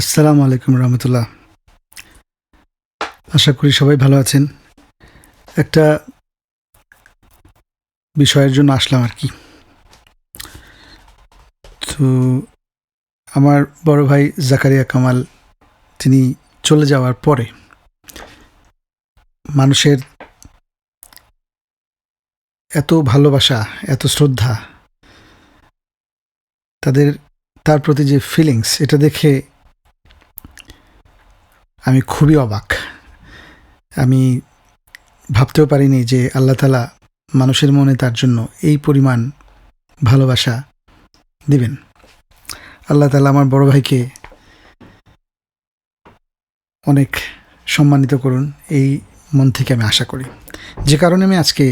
আসসালামু আলাইকুম রহমতুল্লাহ। আশা করি সবাই ভালো আছেন। একটা বিষয়ের জন্য আসলাম আর কি। তো আমার বড় ভাই জাকারিয়া কামাল, তিনি চলে যাওয়ার পরে মানুষের এত ভালোবাসা, এত শ্রদ্ধা, তাদের, তার প্রতি যে ফিলিংস এটা দেখে আমি খুবই অবাক। আমি ভাবতেও পারিনি যে আল্লাহ তালা মানুষের মনে তার জন্য এই পরিমাণ ভালোবাসা দিবেন। আল্লাহ তালা আমার বড় ভাইকে অনেক সম্মানিত করুন, এই মন থেকে আমি আশা করি। যে কারণে আমি আজকে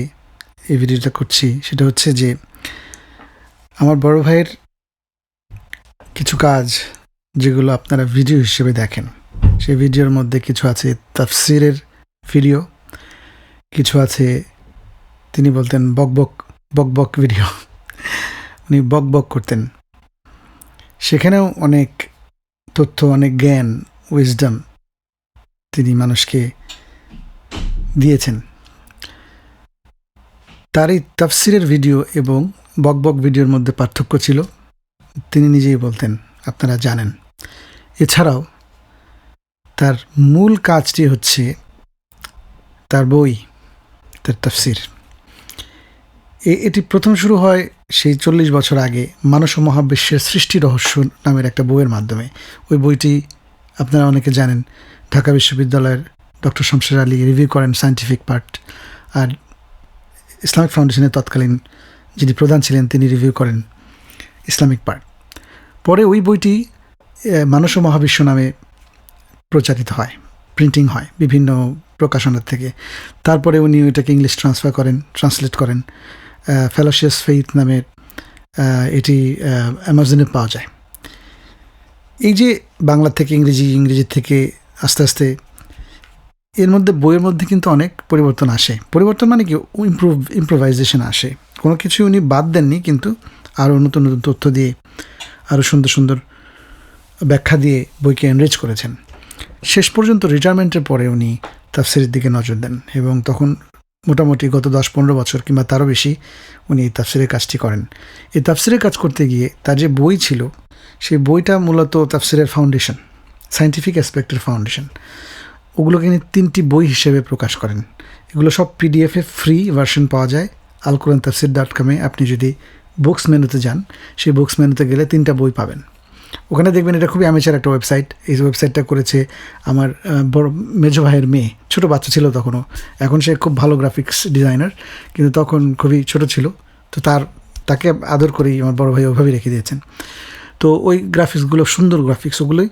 এই ভিডিওটা করছি, সেটা হচ্ছে যে আমার বড় ভাইয়ের কিছু কাজ যেগুলো আপনারা ভিডিও হিসেবে দেখেন। সেই ভিডিওর মধ্যে কিছু আছে, তাফসিরের ভিডিও, কিছু আছে, তিনি বলতেন, বক বক বক বক ভিডিও। উনি বক বক করতেন। সেখানেও অনেক তথ্য, অনেক জ্ঞান উইজডম তিনি মানুষকে দিয়েছেন। তার এই তাফসিরের ভিডিও এবং বক বক ভিডিওর মধ্যে পার্থক্য ছিল। তিনি নিজেই বলতেন, আপনারা জানেন। এছাড়াও তার মূল কাজটি হচ্ছে তার বই, তার তাফসির। এটি প্রথম শুরু হয় সেই চল্লিশ বছর আগে মানস মহাবিশ্বের সৃষ্টি রহস্য নামের একটা বইয়ের মাধ্যমে। ওই বইটি আপনারা অনেকে জানেন, ঢাকা বিশ্ববিদ্যালয়ের ডক্টর শমশের আলী রিভিউ করেন সায়েন্টিফিক পার্ট আর ইসলামিক ফাউন্ডেশনের তৎকালীন যিনি প্রধান ছিলেন তিনি রিভিউ করেন ইসলামিক পার্ট। পরে ওই বইটি মানস মহাবিশ্ব নামে প্রচারিত হয় প্রিন্টিং হয় বিভিন্ন প্রকাশনার থেকে। তারপরে উনি ওইটাকে ইংলিশ ট্রান্সফার করেন ট্রান্সলেট করেন। ফেলোশিয়াস ফেইথ নামের এটি অ্যামাজনে পাওয়া যায়। এই যে বাংলা থেকে ইংরেজি ইংরেজি থেকে আস্তে আস্তে, এর মধ্যে, বইয়ের মধ্যে কিন্তু অনেক পরিবর্তন আসে। পরিবর্তন মানে কি? ইমপ্রুভ ইম্প্রোভাইজেশন আসে। কোনো কিছু উনি বাদ দেননি, কিন্তু আরও নতুন নতুন তথ্য দিয়ে আরও সুন্দর সুন্দর ব্যাখ্যা দিয়ে বইকে এনরিচ করেছেন। শেষ পর্যন্ত রিটায়ারমেন্টের পরে উনি তাফসিরের দিকে নজর দেন এবং তখন মোটামুটি গত দশ পনেরো বছর কিংবা তারও বেশি উনি এই তাফসিরের কাজটি করেন। এই তাফসিরের কাজ করতে গিয়ে তার যে বই ছিল, সেই বইটা মূলত তাফসিরের ফাউন্ডেশন সায়েন্টিফিক অ্যাসপেক্টের ফাউন্ডেশন ওগুলোকে তিনি তিনটি বই হিসেবে প্রকাশ করেন। এগুলো সব পিডিএফে ফ্রি ভার্সন পাওয়া যায়। আল কোরআন তাফসির ডট কমে আপনি যদি বুকস মেনুতে যান, সেই বুকস মেনুতে গেলে তিনটা বই পাবেন। ওখানে দেখবেন এটা খুবই অ্যামেচার একটা ওয়েবসাইট এই ওয়েবসাইটটা করেছে আমার বড় মেজো ভাইয়ের মেয়ে। ছোটো বাচ্চা ছিল তখনও। এখন সে খুব ভালো গ্রাফিক্স ডিজাইনার কিন্তু তখন খুবই ছোট ছিল। তো তার, তাকে আদর করেই আমার বড় ভাই ওইভাবেই রেখে দিয়েছেন। তো ওই গ্রাফিক্সগুলো সুন্দর গ্রাফিক্স ওগুলোই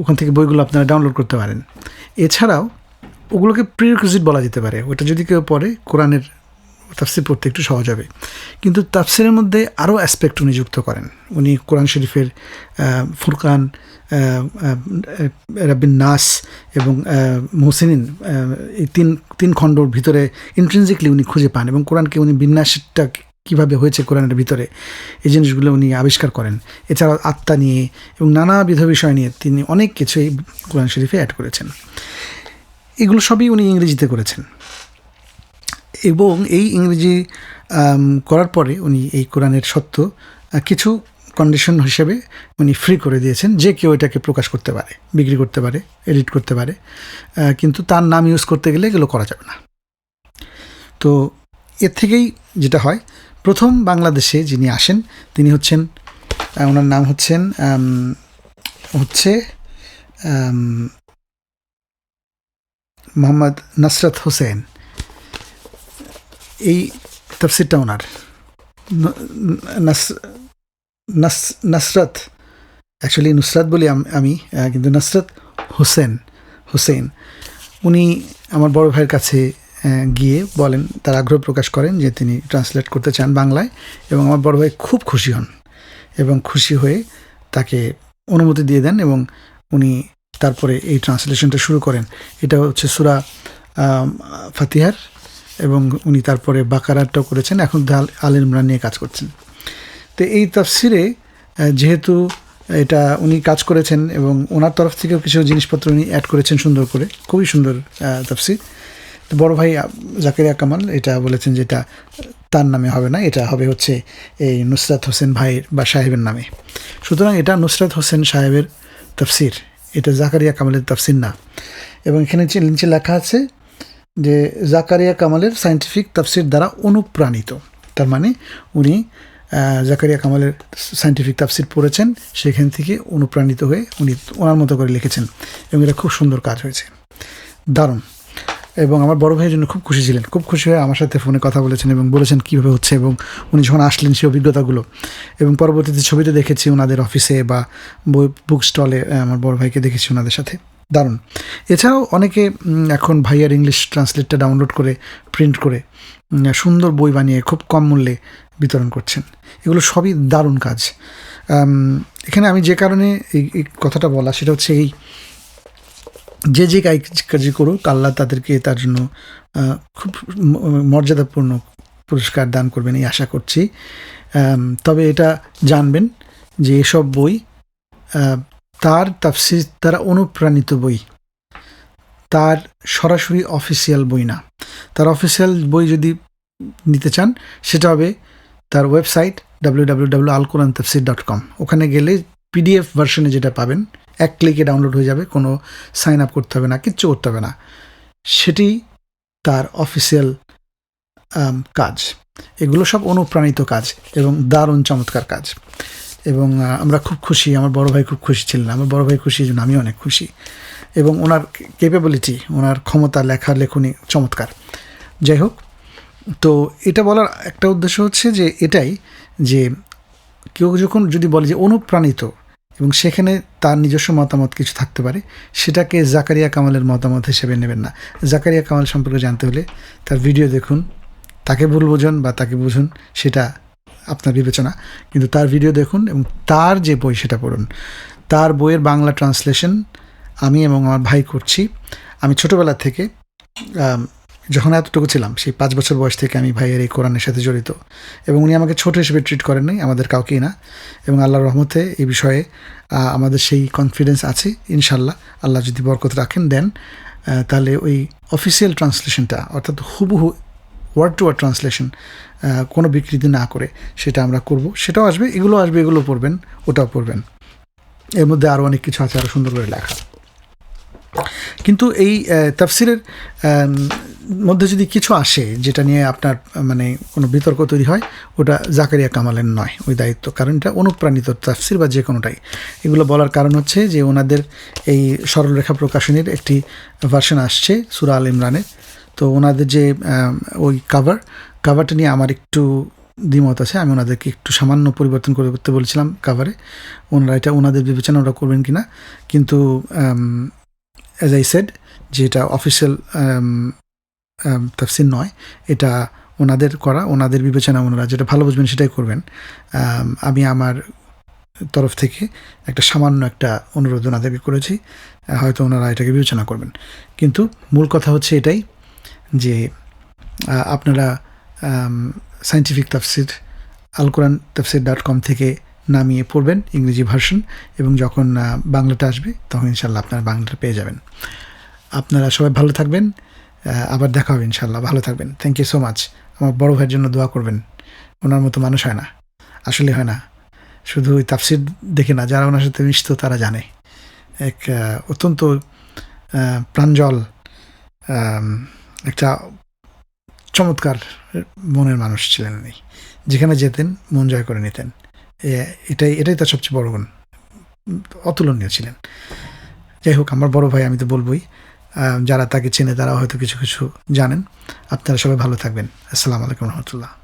ওখান থেকে বইগুলো আপনারা ডাউনলোড করতে পারেন। এছাড়াও ওগুলোকে প্রিরিকুইজিট বলা যেতে পারে। ওটা যদি কেউ পড়ে, কোরআনের তাফসির পড়তে একটু সহজ হবে। কিন্তু তাফসিরের মধ্যে আরও অ্যাসপেক্ট উনি যুক্ত করেন। উনি কোরআন শরীফের ফুরকান রাবিন নাস এবং মুহসিনিন এই তিন তিন খণ্ডর ভিতরে ইন্ট্রেন্সিকলি উনি খুঁজে পান এবং কোরআনকে উনি বিন্যাসটা কীভাবে হয়েছে কোরআনের ভিতরে, এই জিনিসগুলো উনি আবিষ্কার করেন। এছাড়াও আত্মা নিয়ে এবং নানাবিধ বিষয় নিয়ে তিনি অনেক কিছুই কোরআন শরীফে অ্যাড করেছেন। এগুলো সবই উনি ইংরেজিতে করেছেন। এবং এই ইংরেজি করার পরে উনি এই কোরআনের সত্য কিছু কন্ডিশন হিসেবে উনি ফ্রি করে দিয়েছেন যে কেউ এটাকে প্রকাশ করতে পারে, বিক্রি করতে পারে এডিট করতে পারে কিন্তু তার নাম ইউজ করতে গেলে এগুলো করা যাবে না। তো এর থেকেই যেটা হয়, প্রথম বাংলাদেশে যিনি আসেন, তিনি হচ্ছেন ওনার নাম হচ্ছেন হচ্ছে মোহাম্মদ নাসরাত হোসেন। এই তফসিরটা ওনার। নাসরাত। অ্যাকচুয়ালি নুসরাত বলি আমি কিন্তু নাসরাত হোসেন হোসেন। উনি আমার বড় ভাইয়ের কাছে গিয়ে বলেন, তার আগ্রহ প্রকাশ করেন যে তিনি ট্রান্সলেট করতে চান বাংলায় এবং আমার বড় ভাই খুব খুশি হন এবং খুশি হয়ে তাকে অনুমতি দিয়ে দেন এবং উনি তারপরে এই ট্রান্সলেশনটা শুরু করেন। এটা হচ্ছে সুরা ফাতিহার এবং উনি তারপরে বাকারাটাও করেছেন। এখন আল আল ইমরান নিয়ে কাজ করছেন। তো এই তাফসিরে যেহেতু এটা উনি কাজ করেছেন এবং ওনার তরফ থেকেও কিছু জিনিসপত্র উনি অ্যাড করেছেন সুন্দর করে, খুবই সুন্দর তাফসির। তো বড় ভাই জাকেরিয়া কামাল এটা বলেছেন যে এটা তার নামে হবে না, এটা হবে হচ্ছে এই নুসরাত হোসেন ভাইয়ের বা সাহেবের নামে। সুতরাং এটা নুসরাত হোসেন সাহেবের তফসির, এটা জাকারিয়া কামালের তফসির না। এবং এখানে নিচে লেখা আছে যে জাকারিয়া কামালের সায়েন্টিফিক তাফসির দ্বারা অনুপ্রাণিত। তার মানে উনি জাকারিয়া কামালের সায়েন্টিফিক তাফসির পড়েছেন, সেখান থেকে অনুপ্রাণিত হয়ে উনি ওনার মতো করে লিখেছেন। এবং এটা খুব সুন্দর কাজ হয়েছে। দারুণ। এবং আমার বড় ভাইয়ের জন্য খুব খুশি ছিলেন। খুব খুশি হয়ে আমার সাথে ফোনে কথা বলেছেন এবং বলেছেন কীভাবে হচ্ছে এবং উনি যখন আসলেন সেই অভিজ্ঞতাগুলো। এবং পরবর্তীতে ছবিতে দেখেছি ওনাদের অফিসে বা বই বুক স্টলে আমার বড় ভাইকে দেখেছি ওনাদের সাথে। দারুণ। এছাড়াও অনেকে এখন ভাইয়ার ইংলিশ ট্রান্সলেটটা ডাউনলোড করে প্রিন্ট করে সুন্দর বই বানিয়ে খুব কম মূল্যে বিতরণ করছেন। এগুলো সবই দারুণ কাজ। এখানে আমি যে কারণে এই কথাটা বলা, সেটা হচ্ছে এই, যে যে কাজ, কাজই করুক, আল্লাহ তাদেরকে তার জন্য খুব মর্যাদাপূর্ণ পুরস্কার দান করবেন, এই আশা করছি। তবে এটা জানবেন যে এসব বই তার তাফসির দ্বারা অনুপ্রাণিত বই। তার সরাসরি অফিসিয়াল বই না। তার অফিসিয়াল বই যদি নিতে চান, সেটা হবে তার website W W W Al Quran Tafsir dot com ওখানে গেলে পিডিএফ ভার্সনে যেটা পাবেন, এক ক্লিকে ডাউনলোড হয়ে যাবে, কোনো সাইন আপ করতে হবে না, কিচ্ছু করতে হবে না। সেটি তার অফিসিয়াল কাজ। এগুলো সব অনুপ্রাণিত কাজ এবং দারুণ চমৎকার কাজ। এবং আমরা খুব খুশি, আমার বড় ভাই খুব খুশি ছিলেন। আমার বড় ভাই খুশি জন্য আমি অনেক খুশি। এবং ওনার কেপেবিলিটি ওনার ক্ষমতা, লেখা, লেখনি চমৎকার। যাই হোক, তো এটা বলার একটা উদ্দেশ্য হচ্ছে যে এটাই যে কেউ যখন যদি বলে যে অনুপ্রাণিত এবং সেখানে তার নিজস্ব মতামত কিছু থাকতে পারে, সেটাকে জাকারিয়া কামালের মতামত হিসেবে নেবেন না। জাকারিয়া কামাল সম্পর্কে জানতে হলে তার ভিডিও দেখুন, তাকে ভুল বোঝুন বা তাকে বুঝুন, সেটা আপনার বিবেচনা, কিন্তু তার ভিডিও দেখুন এবং তার যে বই সেটা পড়ুন। তার বইয়ের বাংলা ট্রান্সলেশন আমি এবং আমার ভাই করছি। আমি ছোটোবেলা থেকে যখন এতটুকু ছিলাম, সেই পাঁচ বছর বয়স থেকে আমি ভাইয়ের এই কোরআনের সাথে জড়িত এবং উনি আমাকে ছোট হিসেবে ট্রিট করেন নাই, আমাদের কাউকেই না এবং আল্লাহর রহমতে এই বিষয়ে আমাদের সেই কনফিডেন্স আছে, ইনশাল্লাহ। আল্লাহ যদি বরকত রাখেন, দেন তাহলে ওই অফিসিয়াল ট্রান্সলেশনটা অর্থাৎ হুবহু ওয়ার্ড টু ওয়ার্ড ট্রান্সলেশন কোনো বিকৃতি না করে সেটা আমরা করব। সেটাও আসবে, এগুলো আসবে, এগুলো পড়বেন, ওটাও পড়বেন। এর মধ্যে আরও অনেক কিছু আছে আরও সুন্দর করে লেখা। কিন্তু এই তাফসিরের মধ্যে যদি কিছু আসে যেটা নিয়ে আপনার মানে কোনো বিতর্ক তৈরি হয়, ওটা জাকারিয়া কামালের নয়, ওই দায়িত্ব। কারণ এটা অনুপ্রাণিত তাফসির বা যে কোনোটাই। এগুলো বলার কারণ হচ্ছে যে ওনাদের এই সরলরেখা প্রকাশনীর একটি ভার্সন আসছে, সুরা আল ইমরানের। তো ওনাদের যে ওই কাভার কাভারটা নিয়ে আমার একটু দ্বিমত আছে। আমি ওনাদেরকে একটু সামান্য পরিবর্তন করে করতে বলেছিলাম কাভারে ওনারা এটা, ওনাদের বিবেচনা ওরা করবেন কিনা। কিন্তু অ্যাজ আই সেড যে এটা অফিসিয়াল তাফসির নয়, এটা ওনাদের করা, ওনাদের বিবেচনা ওনারা যেটা ভালো বুঝবেন সেটাই করবেন। আমি আমার তরফ থেকে একটা সামান্য একটা অনুরোধ ওনাদেরকে করেছি, হয়তো ওনারা এটাকে বিবেচনা করবেন। কিন্তু মূল কথা হচ্ছে এটাই যে আপনারা সায়েন্টিফিক তাফসির আল কোরআন তাফসির ডট কম থেকে নামিয়ে পড়বেন ইংরেজি ভার্সন এবং যখন বাংলাটা আসবে তখন ইনশাল্লাহ আপনারা বাংলাটা পেয়ে যাবেন। আপনারা সবাই ভালো থাকবেন আবার দেখা হবে ইনশাল্লাহ ভালো থাকবেন। থ্যাংক ইউ সো মাচ আমার বড় ভাইয়ের জন্য দোয়া করবেন। ওনার মতো মানুষ হয় না। আসলে হয় না। শুধু ওই তাফসির দেখে না, যারা ওনার সাথে মিশত তারা জানে। এক অত্যন্ত প্রাঞ্জল একটা চমৎকার মনের মানুষ ছিলেন উনি। যেখানে যেতেন, মন জয় করে নিতেন। এটাই এটাই তার সবচেয়ে বড় গুণ। অতুলনীয় ছিলেন। যাই হোক, আমার বড় ভাই আমি তো বলবই যারা তাকে চেনে তারা হয়তো কিছু কিছু জানেন। আপনারা সবাই ভালো থাকবেন। আসসালামু আলাইকুম রহমতুল্লাহ।